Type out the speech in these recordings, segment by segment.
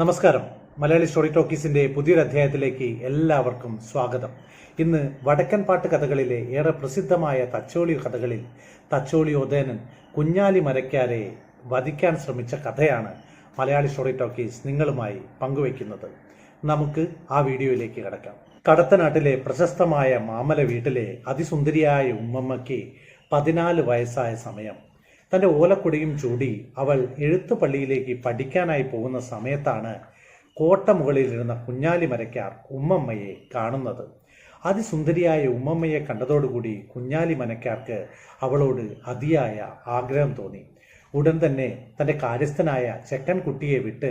നമസ്കാരം. മലയാളി സ്റ്റോറി ടോക്കീസിന്റെ പുതിയൊരു അധ്യായത്തിലേക്ക് എല്ലാവർക്കും സ്വാഗതം. ഇന്ന് വടക്കൻ പാട്ട് കഥകളിലെ ഏറെ പ്രസിദ്ധമായ തച്ചോളി കഥകളിൽ തച്ചോളി ഉദയനൻ കുഞ്ഞാലി മരക്കാരെ വധിക്കാൻ ശ്രമിച്ച കഥയാണ് മലയാളി സ്റ്റോറി ടോക്കീസ് നിങ്ങളുമായി പങ്കുവയ്ക്കുന്നത്. നമുക്ക് ആ വീഡിയോയിലേക്ക് കിടക്കാം. കടത്തനാട്ടിലെ പ്രശസ്തമായ മാമല വീട്ടിലെ അതിസുന്ദരിയായ ഉമ്മമ്മയ്ക്ക് പതിനാല് വയസ്സായ സമയം. തന്റെ ഓലക്കുടിയും ചൂടി അവൾ എഴുത്തുപള്ളിയിലേക്ക് പഠിക്കാനായി പോകുന്ന സമയത്താണ് കോട്ട മുകളിലിരുന്ന കുഞ്ഞാലി മരക്കാർ ഉമ്മമ്മയെ കാണുന്നത്. അതിസുന്ദരിയായ ഉമ്മമ്മയെ കണ്ടതോടുകൂടി കുഞ്ഞാലി മനക്കാർക്ക് അവളോട് അതിയായ ആഗ്രഹം തോന്നി. ഉടൻ തന്നെ തന്റെ കാര്യസ്ഥനായ ചെക്കൻ കുട്ടിയെ വിട്ട്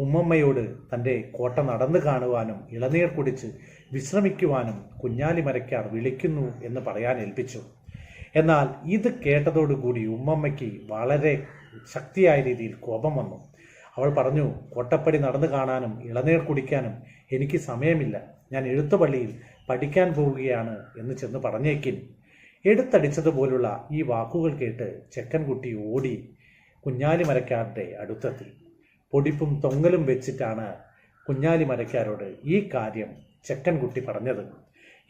ഉമ്മമ്മയോട് തന്റെ കോട്ട നടന്നു കാണുവാനും ഇളനീർ കുടിച്ച് വിശ്രമിക്കുവാനും കുഞ്ഞാലി മരക്കാർ വിളിക്കുന്നു എന്ന് പറയാൻ ഏൽപ്പിച്ചു. എന്നാൽ ഇത് കേട്ടതോടുകൂടി ഉമ്മമ്മയ്ക്ക് വളരെ ശക്തിയായ രീതിയിൽ കോപം വന്നു. അവൾ പറഞ്ഞു കൊട്ടപ്പടി നടന്നു കാണാനും ഇളനീർ കുടിക്കാനും എനിക്ക് സമയമില്ല. ഞാൻ എഴുത്തുപള്ളിയിൽ പഠിക്കാൻ പോവുകയാണ് എന്ന് ചെന്ന് പറഞ്ഞേക്കിൻ. എടുത്തടിച്ചതുപോലുള്ള ഈ വാക്കുകൾ കേട്ട് ചെക്കൻകുട്ടി ഓടി കുഞ്ഞാലി മരക്കാരുടെ അടുത്തെത്തി. പൊടിപ്പും തൊങ്ങലും വെച്ചിട്ടാണ് കുഞ്ഞാലി മരക്കാരോട് ഈ കാര്യം ചെക്കൻകുട്ടി പറഞ്ഞത്.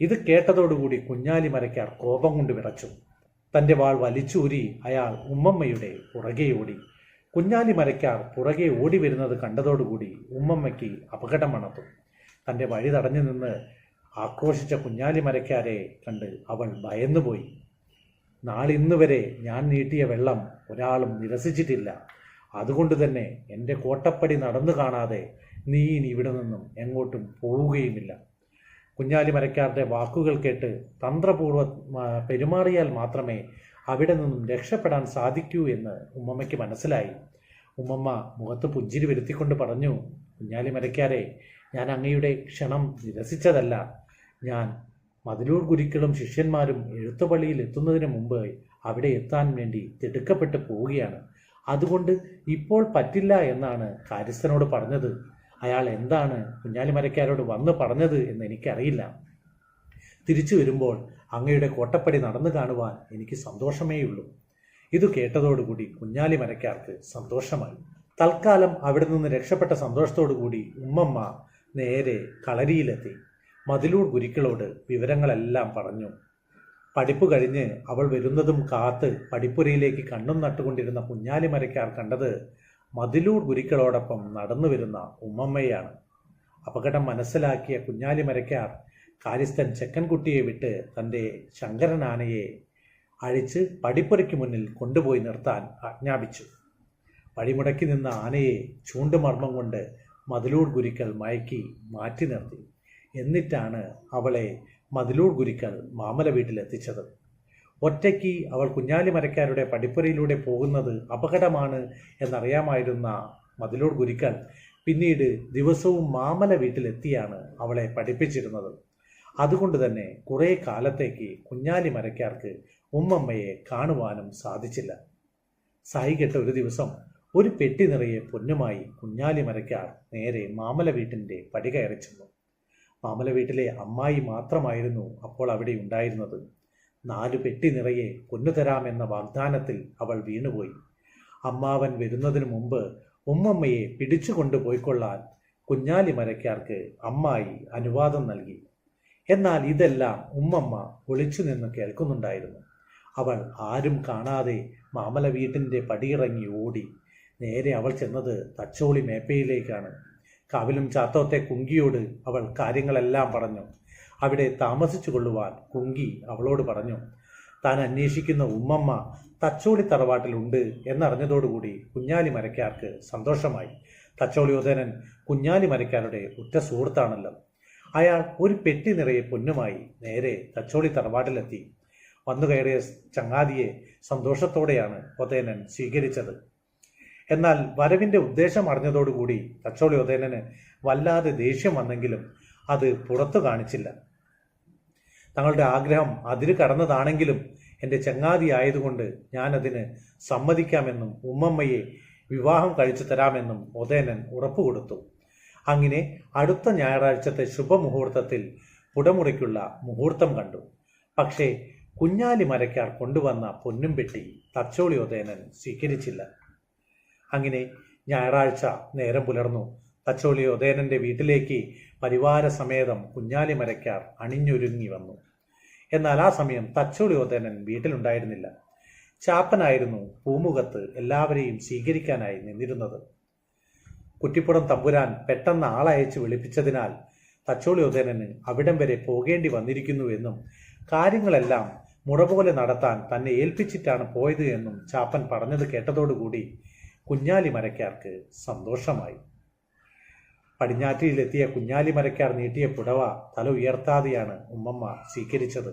ഇത് കേട്ടതോടുകൂടി കുഞ്ഞാലി മരക്കാർ കോപം കൊണ്ട് വിറച്ചു. തന്റെ വാൾ വലിച്ചൂരി അയാൾ ഉമ്മമ്മയുടെ പുറകെ ഓടി. കുഞ്ഞാലി മരക്കാർ പുറകെ ഓടി വരുന്നത് കണ്ടതോടുകൂടി ഉമ്മമ്മയ്ക്ക് അപകടം മണത്തു. തന്റെ വഴി തടഞ്ഞു നിന്ന് ആക്രോശിച്ച കുഞ്ഞാലി മരക്കാരെ കണ്ട് അവൾ ഭയന്നുപോയി. നാളിന്ന് വരെ ഞാൻ നീട്ടിയ വെള്ളം ഒരാളും നിരസിച്ചിട്ടില്ല. അതുകൊണ്ട് തന്നെ എന്റെ കോട്ടപ്പടി നടന്നു കാണാതെ നീ ഇനി ഇവിടെ നിന്നും എങ്ങോട്ടും പോവുകയുമില്ല. കുഞ്ഞാലി മരക്കാരുടെ വാക്കുകൾ കേട്ട് തന്ത്രപൂർവ പെരുമാറിയാൽ മാത്രമേ അവിടെ നിന്നും രക്ഷപ്പെടാൻ സാധിക്കൂ എന്ന് ഉമ്മമ്മയ്ക്ക് മനസ്സിലായി. ഉമ്മമ്മ മുഖത്ത് പുഞ്ചിരി വരുത്തിക്കൊണ്ട് പറഞ്ഞു കുഞ്ഞാലി മരക്കാരെ ഞാൻ അങ്ങയുടെ ക്ഷണം നിരസിച്ചതല്ല. ഞാൻ മതിലൂർ ഗുരുക്കളും ശിഷ്യന്മാരും എഴുത്തുപള്ളിയിൽ എത്തുന്നതിന് മുമ്പ് അവിടെ എത്താൻ വേണ്ടി തിടുക്കപ്പെട്ട് പോവുകയാണ്. അതുകൊണ്ട് ഇപ്പോൾ പറ്റില്ല എന്നാണ് കാര്യസ്ഥനോട് പറഞ്ഞത്. അയാൾ എന്താണ് കുഞ്ഞാലിമരക്കാരോട് വന്ന് പറഞ്ഞത് എന്ന് എനിക്കറിയില്ല. തിരിച്ചു വരുമ്പോൾ അങ്ങയുടെ കോട്ടപ്പടി നടന്നു കാണുവാൻ എനിക്ക് സന്തോഷമേയുള്ളൂ. ഇത് കേട്ടതോടുകൂടി കുഞ്ഞാലി മരക്കാർക്ക് സന്തോഷമായി. തൽക്കാലം അവിടെ നിന്ന് രക്ഷപ്പെട്ട സന്തോഷത്തോടുകൂടി ഉമ്മമ്മ നേരെ കളരിയിലെത്തി. മതിലൂർ ഗുരുക്കളോട് വിവരങ്ങളെല്ലാം പറഞ്ഞു. പഠിപ്പ് കഴിഞ്ഞ് അവൾ വരുന്നതും കാത്ത് പഠിപ്പുരയിലേക്ക് കണ്ണും നട്ടുകൊണ്ടിരുന്ന കുഞ്ഞാലിമരക്കാർ കണ്ടത് മതിലൂർ ഗുരുക്കളോടൊപ്പം നടന്നു വരുന്ന ഉമ്മമ്മയാണ്. അപകടം മനസ്സിലാക്കിയ കുഞ്ഞാലി മരക്കാർ കാര്യസ്ഥൻ ചെക്കൻകുട്ടിയെ വിട്ട് തന്റെ ശങ്കരനാനയെ അഴിച്ച് പടിപ്പുരയ്ക്ക് മുന്നിൽ കൊണ്ടുപോയി നിർത്താൻ ആജ്ഞാപിച്ചു. വഴിമുടക്കി നിന്ന ആനയെ ചൂണ്ടുമർമ്മം കൊണ്ട് മതിലൂർ ഗുരുക്കൾ മയക്കി മാറ്റി നിർത്തി. എന്നിട്ടാണ് അവളെ മതിലൂർ ഗുരുക്കൾ മാമല വീട്ടിലെത്തിച്ചത്. ഒറ്റയ്ക്ക് അവൾ കുഞ്ഞാലി മരക്കാരുടെ പടിപ്പുരയിലൂടെ പോകുന്നത് അപകടമാണ് എന്നറിയാമായിരുന്ന മതിലോട് ഗുരുക്കൾ പിന്നീട് ദിവസവും മാമല വീട്ടിലെത്തിയാണ് അവളെ പഠിപ്പിച്ചിരുന്നത്. അതുകൊണ്ട് തന്നെ കുറേ കാലത്തേക്ക് കുഞ്ഞാലി മരക്കാർക്ക് ഉമ്മമ്മയെ കാണുവാനും സാധിച്ചില്ല. സഹികെട്ട ഒരു ദിവസം ഒരു പെട്ടി നിറയെ പൊന്നുമായി കുഞ്ഞാലി മരക്കാർ നേരെ മാമല വീട്ടിന്റെ പടി കയറി മാമല വീട്ടിലെ അമ്മായി മാത്രമായിരുന്നു അപ്പോൾ അവിടെ ഉണ്ടായിരുന്നത്. നാലു പെട്ടി നിറയെ കൊന്നുതരാമെന്ന വാഗ്ദാനത്തിൽ അവൾ വീണുപോയി. അമ്മാവൻ വരുന്നതിനു മുമ്പ് ഉമ്മമ്മയെ പിടിച്ചു കൊണ്ടുപോയിക്കൊള്ളാൻ കുഞ്ഞാലി മരക്കാർക്ക് അമ്മായി അനുവാദം നൽകി. എന്നാൽ ഇതെല്ലാം ഉമ്മമ്മ ഒളിച്ചു നിന്ന് കേൾക്കുന്നുണ്ടായിരുന്നു. അവൾ ആരും കാണാതെ മാമല വീട്ടിന്റെ പടിയിറങ്ങി ഓടി. നേരെ അവൾ ചെന്നത് തച്ചോളി മേപ്പയിലേക്കാണ്. കവിലും ചാത്തോത്തെ കുങ്കിയോട് അവൾ കാര്യങ്ങളെല്ലാം പറഞ്ഞു. അവിടെ താമസിച്ചു കൊള്ളുവാൻ കുങ്കി അവളോട് പറഞ്ഞു താൻ അന്വേഷിക്കുന്ന ഉമ്മമ്മ തച്ചോളി തറവാട്ടിലുണ്ട് എന്നറിഞ്ഞതോടുകൂടി കുഞ്ഞാലി മരക്കാർക്ക് സന്തോഷമായി. തച്ചോളി ഉദയനൻ കുഞ്ഞാലി മരക്കാരുടെ ഉറ്റ സുഹൃത്താണല്ലോ. അയാൾ ഒരു പെട്ടി നിറയെ പൊന്നുമായി നേരെ തച്ചോളി തറവാട്ടിലെത്തി. വന്നു കയറിയ ചങ്ങാതിയെ സന്തോഷത്തോടെയാണ് ഉദയനൻ സ്വീകരിച്ചത്. എന്നാൽ വരവിന്റെ ഉദ്ദേശം അറിഞ്ഞതോടുകൂടി തച്ചോളി ഉദയനന് വല്ലാതെ ദേഷ്യം വന്നെങ്കിലും അത് പുറത്തു കാണിച്ചില്ല. തങ്ങളുടെ ആഗ്രഹം അതിര് കടന്നതാണെങ്കിലും എന്റെ ചങ്ങാതി ആയതുകൊണ്ട് ഞാനതിന് സമ്മതിക്കാമെന്നും ഉമ്മമ്മയെ വിവാഹം കഴിച്ചു തരാമെന്നും ഉദയനൻ ഉറപ്പുകൊടുത്തു അങ്ങനെ അടുത്ത ഞായറാഴ്ചത്തെ ശുഭമുഹൂർത്തത്തിൽ പുടമുറിക്കുള്ള മുഹൂർത്തം കണ്ടു. പക്ഷേ കുഞ്ഞാലി മരക്കാർ കൊണ്ടുവന്ന പൊന്നും പെട്ടി തച്ചോളി ഉദയനൻ സ്വീകരിച്ചില്ല. അങ്ങനെ ഞായറാഴ്ച നേരം പുലർന്നു. തച്ചോളി ഉദയനന്റെ വീട്ടിലേക്ക് പരിവാര സമേതം കുഞ്ഞാലി മരക്കാർ അണിഞ്ഞൊരുങ്ങി വന്നു. എന്നാൽ ആ സമയം തച്ചോളി ഉദയനൻ വീട്ടിലുണ്ടായിരുന്നില്ല. ചാപ്പനായിരുന്നു പൂമുഖത്ത് എല്ലാവരെയും സ്വീകരിക്കാനായി നിന്നിരുന്നത്. കുറ്റിപ്പുറം തമ്പുരാൻ പെട്ടെന്ന് ആളയച്ച് വിളിപ്പിച്ചതിനാൽ തച്ചോളി ഉദയനന് അവിടം വരെ പോകേണ്ടി വന്നിരിക്കുന്നുവെന്നും കാര്യങ്ങളെല്ലാം മുറ പോലെ നടത്താൻ തന്നെ ഏൽപ്പിച്ചിട്ടാണ് പോയത് എന്നും ചാപ്പൻ പറഞ്ഞത് കേട്ടതോടുകൂടി കുഞ്ഞാലി മരക്കാർക്ക് സന്തോഷമായി. പടിഞ്ഞാറ്റിയിലെത്തിയ കുഞ്ഞാലി മരക്കാർ നീട്ടിയ പുടവ തല ഉയർത്താതെയാണ് ഉമ്മമ്മ സ്വീകരിച്ചത്.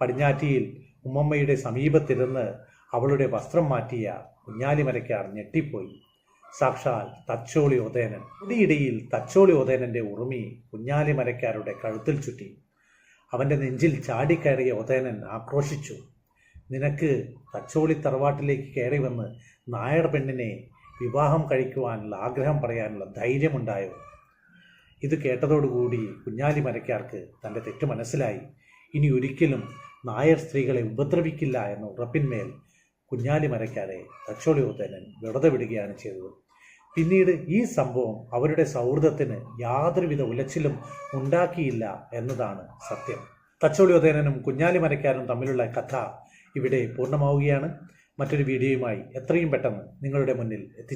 പടിഞ്ഞാറ്റിയിൽ ഉമ്മമ്മയുടെ സമീപത്തിരുന്ന് അവളുടെ വസ്ത്രം മാറ്റിയ കുഞ്ഞാലി മരക്കാർ ഞെട്ടിപ്പോയി. സാക്ഷാൽ തച്ചോളി ഉദയനൻ. ഇടിയിടയിൽ തച്ചോളി ഉദയനന്റെ ഉറുമി കുഞ്ഞാലി മരക്കാരുടെ കഴുത്തിൽ ചുറ്റി. അവന്റെ നെഞ്ചിൽ ചാടിക്കയറിയ ഉദയനൻ ആക്രോശിച്ചു. നിനക്ക് തച്ചോളി തറവാട്ടിലേക്ക് കയറി വന്ന് നായർ പെണ്ണിനെ വിവാഹം കഴിക്കുവാനുള്ള ആഗ്രഹം പറയാനുള്ള ധൈര്യമുണ്ടായോ ഇത് കേട്ടതോടുകൂടി കുഞ്ഞാലി മരക്കാർക്ക് തന്റെ തെറ്റ് മനസ്സിലായി. ഇനി ഒരിക്കലും നായർ സ്ത്രീകളെ ഉപദ്രവിക്കില്ല എന്ന ഉറപ്പിന്മേൽ കുഞ്ഞാലി മരക്കാരെ തച്ചോളി ഉദയനൻ വെറുതെ വിടുകയാണ് ചെയ്തത്. പിന്നീട് ഈ സംഭവം അവരുടെ സൗഹൃദത്തിന് യാതൊരുവിധ ഉലച്ചിലും ഉണ്ടാക്കിയില്ല എന്നതാണ് സത്യം. തച്ചോളി ഉദയനനും കുഞ്ഞാലി മരക്കാരും തമ്മിലുള്ള കഥ ഇവിടെ പൂർണമാവുകയാണ്. മറ്റൊരു വീഡിയോയുമായി എത്രയും പെട്ടെന്ന് നിങ്ങളുടെ മുന്നിൽ എത്തിച്ചു